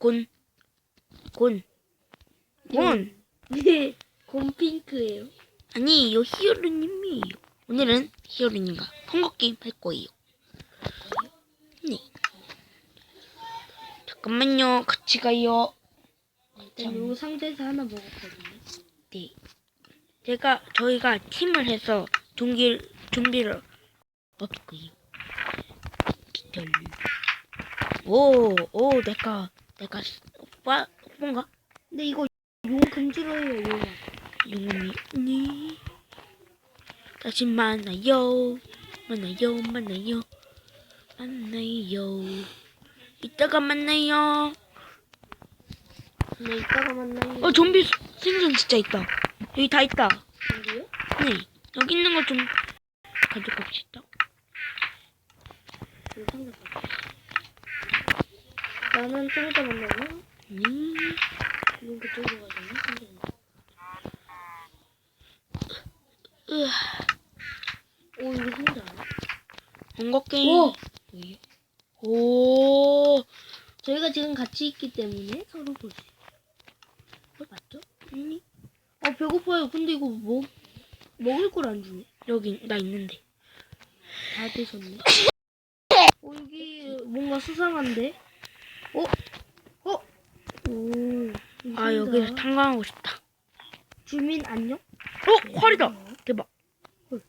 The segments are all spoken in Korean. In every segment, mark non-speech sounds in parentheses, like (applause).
곤, 곤, 곤. 네, 곰핑크예요. 아니, 요 히어로님이에요. 오늘은 히어로님과 펑거 게임 할 거예요. 네. 잠깐만요. 같이 가요. 일단 요 상자에서 하나 먹었거든요. 네. 제가 저희가 팀을 해서 좀비를 먹을 거예요. 기절. 오, 오, 내가 내가 오빠 오빠인가? 근데 이거 용 금지로예요, 용. 용언니 니 다시 만나요 만나요 만나요 만나요 이따가 만나요 네, 이따가 만나요. 어 좀비 수- 생선 진짜 있다 여기 다 있다 여기요? 네 여기 있는 거 좀 가져갑시다 요 상자 봐. 나는 좀 이따 만나요. 음 이건 그쪽으로 가잖아, 오, 이거 상자. 헝거 게임 오! 오 저희가 지금 같이 있기 때문에 서로 볼수 있어요. 맞죠? 아니 아, 배고파요. 근데 이거 먹, 먹을 걸 안 주네. 여기 나 있는데 다 드셨네. (laughs) 어, 여기 뭔가 수상한데? 어? 어? 오. 아. 여기서 탐방하고 싶다. 주민 안녕? 어? 활이다! 대박. 헐.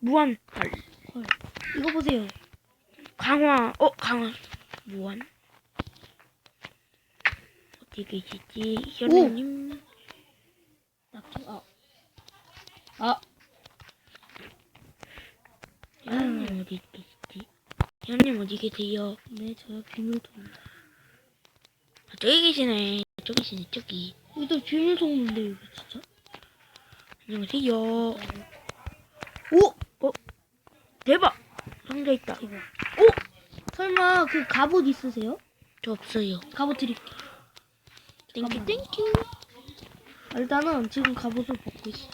무한 활. 헐. 이거 보세요. 강화 어? 강화. 무한? 어디 계시지? 현우님? 낙지, 아. 아, 현우님 어디 계시지? 현우님 어디 계세요? 네, 저요 비밀통입니다. 아, 저기 계시네 저기 계시네 저기 여기도 비밀통인데 이거 진짜? 안녕하세요 오! 어 대박 상자 있다 대박. 오! 설마 그 갑옷 있으세요? 저 없어요 갑옷 드릴게요. 땡큐. 땡큐 아, 일단은 지금 갑옷을 벗고 있어.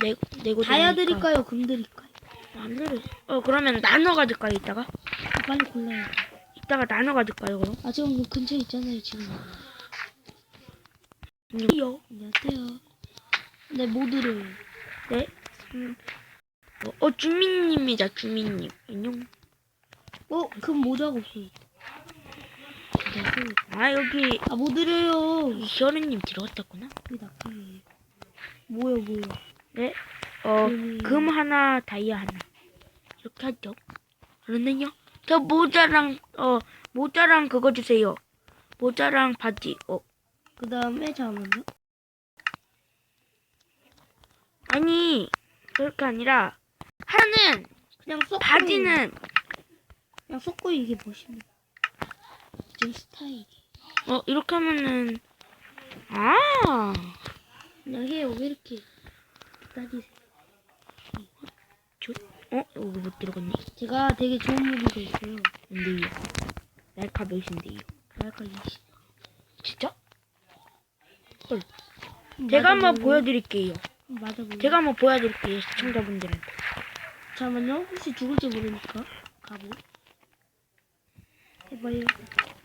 내 내고 다니까. 드릴까요? 금 드릴까요? 안 들어 어 그러면 나눠 가질까요 이따가 아, 빨리 골라요. 이따가 나눠 가질까요 그럼 아, 지금 뭐 근처에 있잖아요, 지금. 안녕하세요 안녕하세요. 네, 뭐 드려요? 네 음, 어, 어 주민님이다 주민님 안녕 어, 금 모자가 없어요. 네, 그- 아 여기 아, 뭐 드려요? 현우님 들어갔다구나 이 낙하이에요. 뭐요, 뭐요? 네. 어, 음. 금 하나, 다이아 하나. 이렇게 하죠. 그러면요. 저 모자랑, 어, 모자랑 그거 주세요. 모자랑 바지. 어, 그 다음에 잠깐만요. 아니, 그렇게 아니라, 하나는, 그냥 쏙 바지는, 그냥 쏙고 이게 보시면 지금 스타일이 어, 이렇게 하면은, 아, 그냥 해요 왜 이렇게 따지세요 저, 어, 여기 못 들어갔네. 제가 되게 좋은 무기가 있어요 근데요. 날카 몇인데요. 약간 이시 진짜? 헐. 제가 한번 보여드릴게요. 맞아볼래요? 제가 한번 보여드릴게요. 시청자분들한테. 잠깐만요 혹시 죽을지 모르니까 가보 해봐요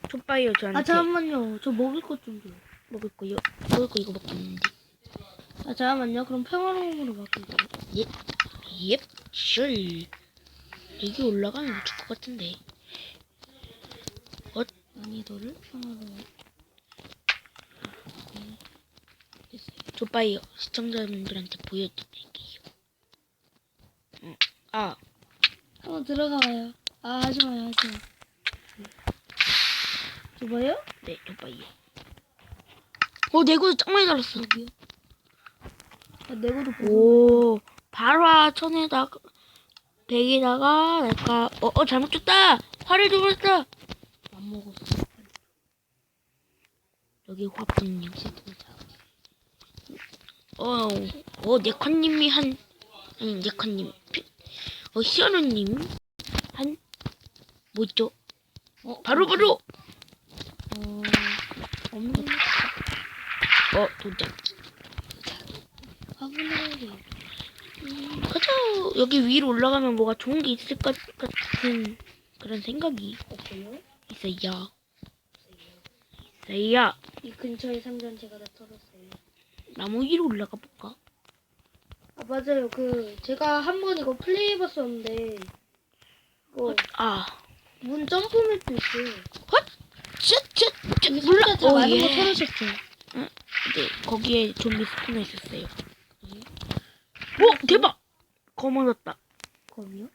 족바이요, 저한테. 아 잠깐만요 저 먹을 것 좀 줘요 먹을 거요. 먹을 거 이거밖에 없는데. 아 잠깐만요 그럼 평화로움으로 바꿀게요 예, 예, 슐. 여기 올라가면 죽을 것 같은데. 어, 난이도를 평화로움 족바이요. 시청자분들한테 보여드릴게요. 음, 아, 한번 들어가봐요 아 하지 마요 하지마 줘봐요? 네, 족바이요. 어, 내구도 짱 많이 달았어. 여기요 아, 보고 오, 발화 천에다가, 백에다가, 내가, 어, 어, 잘못 줬다! 화를 주었어! 안 먹었어 여기 화분요. 어, 어, 네컨님이 한, 아니, 네컨님, 피- 어, 시어노님, 한, 뭐죠? 어, 바로, 바로! 어, 없는 어, 도장. 화분을 가자. 여기 위로 올라가면 뭐가 좋은 게 있을 것 같은 그런 생각이 없어요? 있어요. 세이야 이 근처에 상자는 제가 다 털었어요. 나무 위로 올라가 볼까? 아 맞아요. 그 제가 한 번 이거 플레이 해봤었는데 이거 아 문 점프맵도 있어요. 쯧 쯧쯧 여기 몰라 상자 다 많은 예. 거 털으셨어요. 네 거기에 좀비 스포너 있었어요 오 대박 검어졌다 검이요?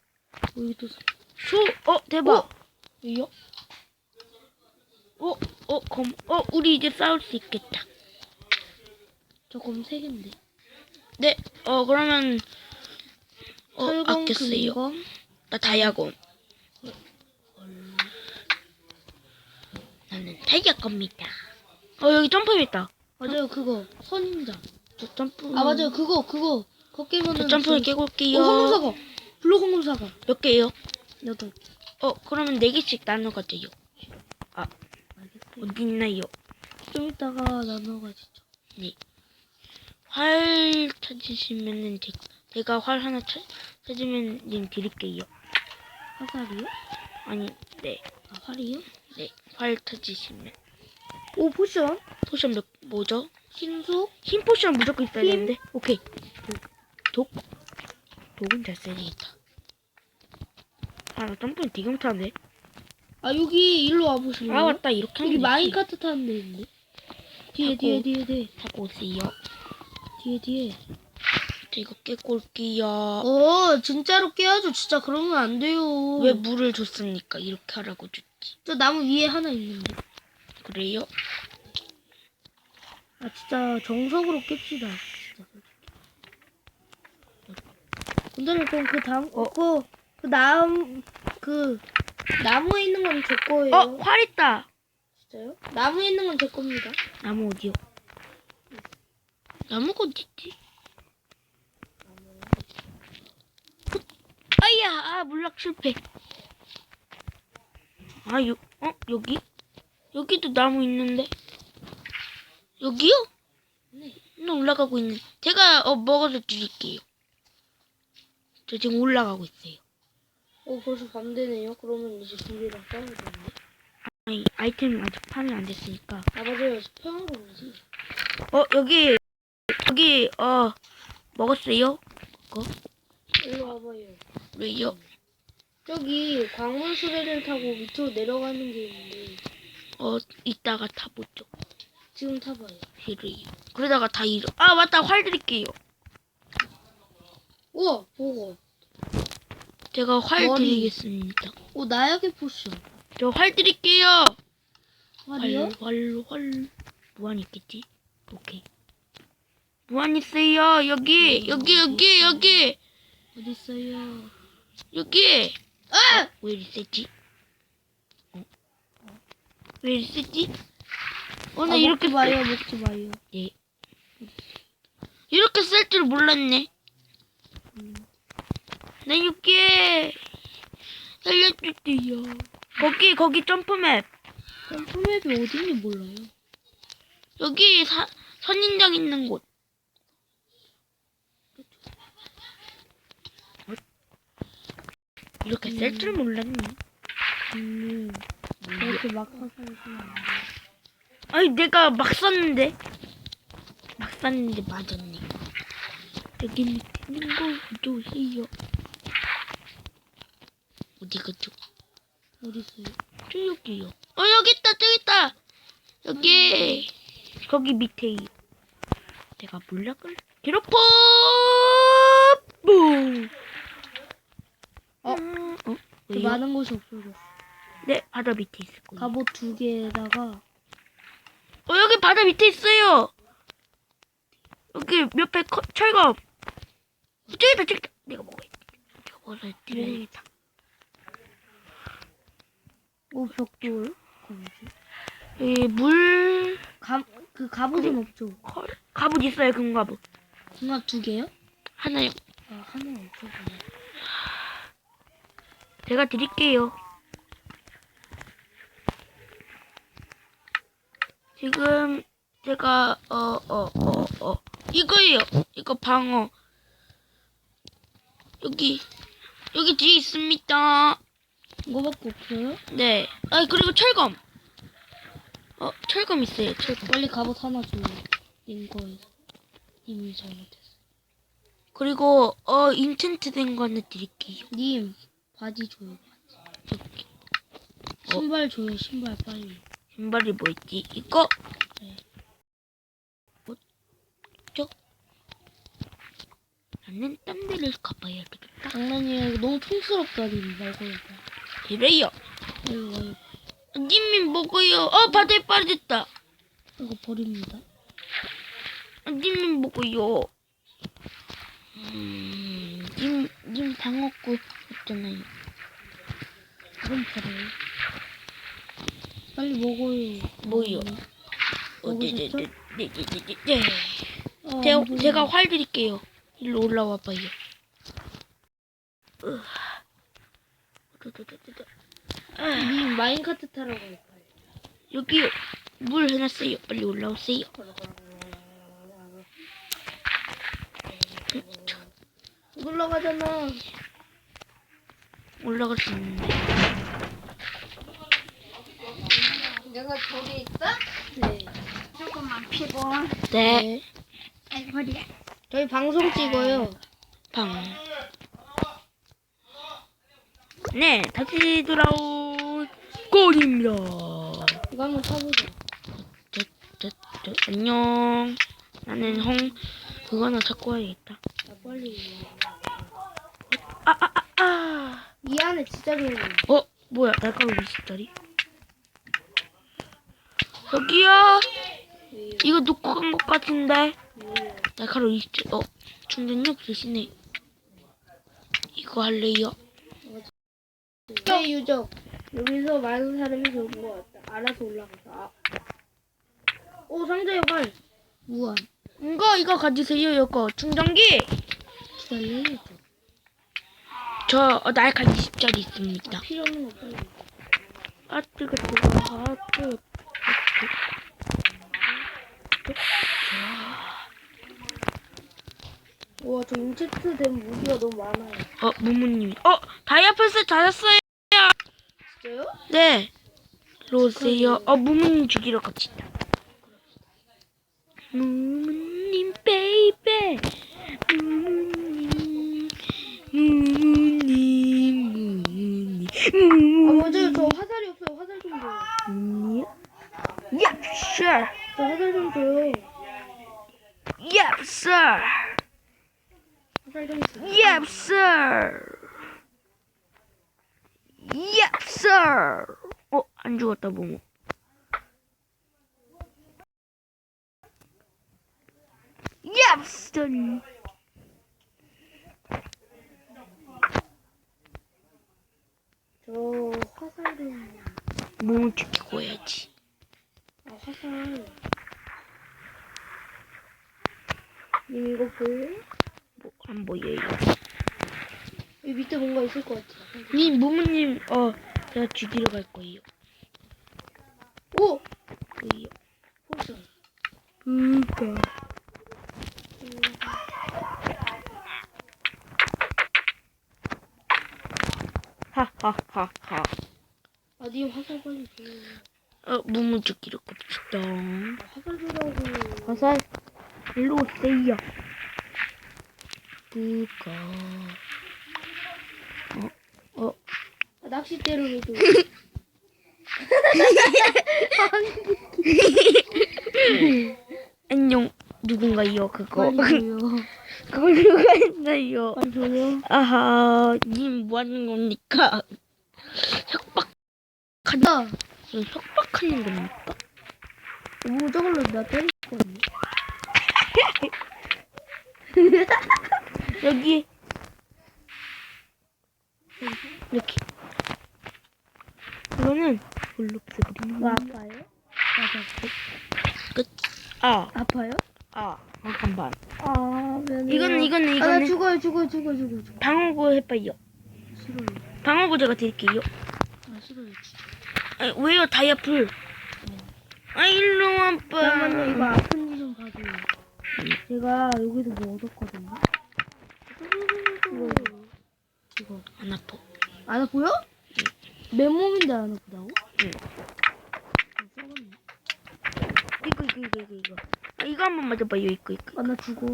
여기도 사- 수어 대박 왜요? 어 어 검 어 우리 이제 싸울 수 있겠다 세 개인데. 네 어 그러면 어 아꼈어요. 나 다이아곤 나는 다이아 겁니다 어 여기 점프 있다 맞아요 그거 선인장. 저 점프 아 맞아요 그거 그거 깨면은 저 점프를 그- 깨고 어 올게요 황금사과. 블루 황금사과. 몇 개예요? 여덟 개. 어 그러면 네 개씩 나눠 가져요 알겠어요. 어디 있나요? 좀 이따가 나눠가지죠. 활 찾으시면은 제, 제가 활 하나 찾, 찾으면 님 드릴게요. 화살이요? 아니, 네, 아 활이요? 네, 활 찾으시면 오 포션. 포션 몇 뭐죠? 신속. 흰 포션 무조건 있어야 힘? 되는데. 오케이. 독, 독은 잘 써야겠다. 아, 나 점프는 되게 못하는데. 아 여기 일로 와 보실래요? 아 맞다, 이렇게 하면 여기 되지. 마인카트 타는 데 있는데. 뒤에. 뒤에 뒤에 뒤에 타고 오세요. 뒤에 뒤에. 저 이거 올게요. 어 진짜로 깨야죠. 진짜 그러면 안 돼요. 왜 물을 줬습니까? 이렇게 하라고 줬지. 저 나무 위에 하나 있는데. 그래요? 아 진짜 정석으로 깹시다. 진짜. 근데 그럼 그 다음 어. 그, 그 나무 그 나무에 있는 건 제 거예요. 어, 활 있다. 진짜요? 나무에 있는 건 제 겁니다. 나무 어디요? 나무가 어딨지? 아야, 아, 물락 실패. 아, 요, 어, 여기? 여기도 나무 있는데? 여기요? 네. 나 올라가고 있네. 제가, 어, 먹어서 드릴게요. 저 지금 올라가고 있어요. 어 벌써 밤 되네요. 그러면 이제 둘이랑 싸우면 되는데. 아니, 아이템 아직 파밍 안 됐으니까. 아 맞아요. 평화로운지. 어, 여기, 여기, 어, 먹었어요? 일로 와봐요. 왜요? 저기 광물 수레를 타고 밑으로 내려가는 게 있는데 어, 이따가 타보죠. 지금 타봐요. 싫어요. 그러다가 다 잃어. 아, 맞다. 활 드릴게요. 우와 보고. 제가 활 머리. 드리겠습니다. 오 나약의 포션. 저 활 드릴게요. 말이요? 활, 활, 활. 무한 있겠지? 오케이. 무한 있어요. 여기, 음, 여기, 여기, 여기, 어디 있어요? 여기. 아! 왜 이리 세지? 어? 왜? 어, 나 아, 이렇게 먹지 세- 마요. 먹지 마요. 예. 이렇게 쓸 줄 몰랐네. 음. 나 이렇게 살려줄게요. 거기 거기 점프맵 점프맵이 어딘지 몰라요. 여기 사, 선인장 있는 곳. 이렇게 쓸줄 몰랐네. 음. 그렇게 막 돼. 아니 내가 막 썼는데 막 썼는데 맞았네. 여기 밑에 있는 거 보세요. 어디 갔죠? 어디 있어요? 저 여기요. 어 여기 있다 저기 있다. 여기 거기 밑에 내가 물약을 괴롭혀 뿡. 어? 음, 어? 그 왜요? 많은 곳이 없어졌어. 네 바다 밑에 있을 거예요. 갑옷 두 개에다가 어 여기 바다 밑에 있어요. 여기 옆에 커, 철검. 저기다 저기다. 내가 먹어야 돼. 내가 먹어서 드려야겠다. 오 벽돌. 여기 물 갑그 갑옷은 없죠. 컬 갑옷 있어요 금갑옷 궁합 두 개요? 하나요. 아 하나 없어. 그냥. 제가 드릴게요. 지금 제가 어어 어 어, 이거예요. 이거 방어. 여기 여기 뒤에 있습니다. 이거밖에 없어요? 네. 아 그리고 철검. 어, 철검 있어요, 철검. 빨리 갑옷 하나 줘요. 님 거에서. 님이 잘못했어. 그리고, 어, 인챈트 된 거 하나 드릴게요. 님, 바지 줘요, 바지. 신발 줘요, 신발 빨리. 신발이 뭐 있지? 이거? 네. 뭐죠? 나는 딴 데를 가봐야 되겠다. 장난이야, 이거 너무 촌스럽다, 님. 말고 해봐. 그래요. 이거, 이거, 님이 먹어요. 어, 바다에 빠졌다. 이거 버립니다. 님이 먹어요. 음, 님, 님 방어구 없잖아요. 이건 버려요. 빨리 먹어요. 뭐요? 어, 먹으셨죠? 네, 네, 네, 네, 네, 네, 네. 아, 제가, 안. 제가 활 드릴게요. 일로 올라와 봐요. 으. 두두두두두. 아, 님, 마인카트 빨리. 여기요. 물 해놨어요. 빨리 올라오세요. 올라가잖아. 올라갈 수 있는데. 내가 저기 있어? 네. 조금만 피고. 네. 아이 머리야. 저희 방송 찍어요. 방. 네, 다시 돌아온 골입니다. 이거 한번 타보자. 저, 저, 저, 안녕. 나는 홍, 그거 하나 찾고 와야겠다. 나 빨리. 아, 아, 아, 아. 이 안에 진짜 거. 어, 뭐야, 날카로운 20짜리? 왜요? 이거 놓고 간 것 같은데. 왜요? 날카로운 20짜리. 어, 충전력 대신에. 이거 할래요? 네, 유적. 여기서 많은 사람이 좋은 것 같다. 알아서 올라가자. 아. 오, 상자의 활. 무한. 이거, 이거 가지세요, 이거. 충전기. 기다려야죠. 저, 어, 날카 20짜리 있습니다. 필요 없는 거 빨리. 아, 뜨거, 뜨거, 아, 뜨거. 와, 저 인체트 된 무기가 너무 많아요. 어, 무무님. 어, 다이아플스 찾았어요. 진짜요? 네. 일로 오세요. 어, 무무님 죽이러 갑시다. 무무님, 베이베. 무무님. 무무님, 무무님. 아, 맞아요. 저 화살이 없어요. 화살 좀 줘요. 무무님. Yep, sure. 저 화살 좀 줘요. Yep, sir. 화살 좀 줘요. Yep, sir. Yep, sir. 어, 안 죽었다, 무무. Yep, sir. 저 화살 좀. 무무 죽이고 해야지. 아, 화살. 님 이거 보여요? 뭐, 안 보여요. 여기 밑에 뭔가 있을 것 같아. 님, 무무님, 어, 제가 죽이러 갈 거예요. 오! 거예요. 포션. 그니까. 하하하하. 아, 님 화살 빨리 줘. 어, 무무 죽이러 갑시다. 아, 화살 주라고. 화살 일로 오세요. 그거 어, 어, 아, 낚싯대로 해줘. (laughs) 안녕 누군가요 그거 빨리. (laughs) 그거 누가 했나요? 빨리 줘요. 아하 님 뭐 하는 겁니까? 협박 간다. 협박하는 겁니까? 뭐 저걸로 나 때릴 거니? (laughs) 여기 이렇게 이거는 블록스 그림 뭐 아파요? 맞아. 끝. 아, 아파요? 아, 잠깐만. 아, 미안해요. 이거는 이거는 아, 나 이거는 죽어요, 죽어요, 죽어요, 죽어요. 죽어요. 방어구 해봐요. 싫어요. 방어구 제가 드릴게요. 아, 싫어요, 진짜. 아, 왜요 다이아풀? 아 일로 와봐. 잠깐만요, 이거 봐줘요. 제가 여기서 뭐 얻었거든요. 이거, 이거. 안 아파. 안 아파요? 맨몸인데 안 아프다고? 응. 아, 썩었네. 이거 이거 이거. 아, 이거 한 번 맞아봐요. 이거 이거. 아, 나 죽어.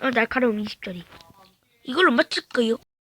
어, 날카로움 20짜리. 이걸로 맞출 거요.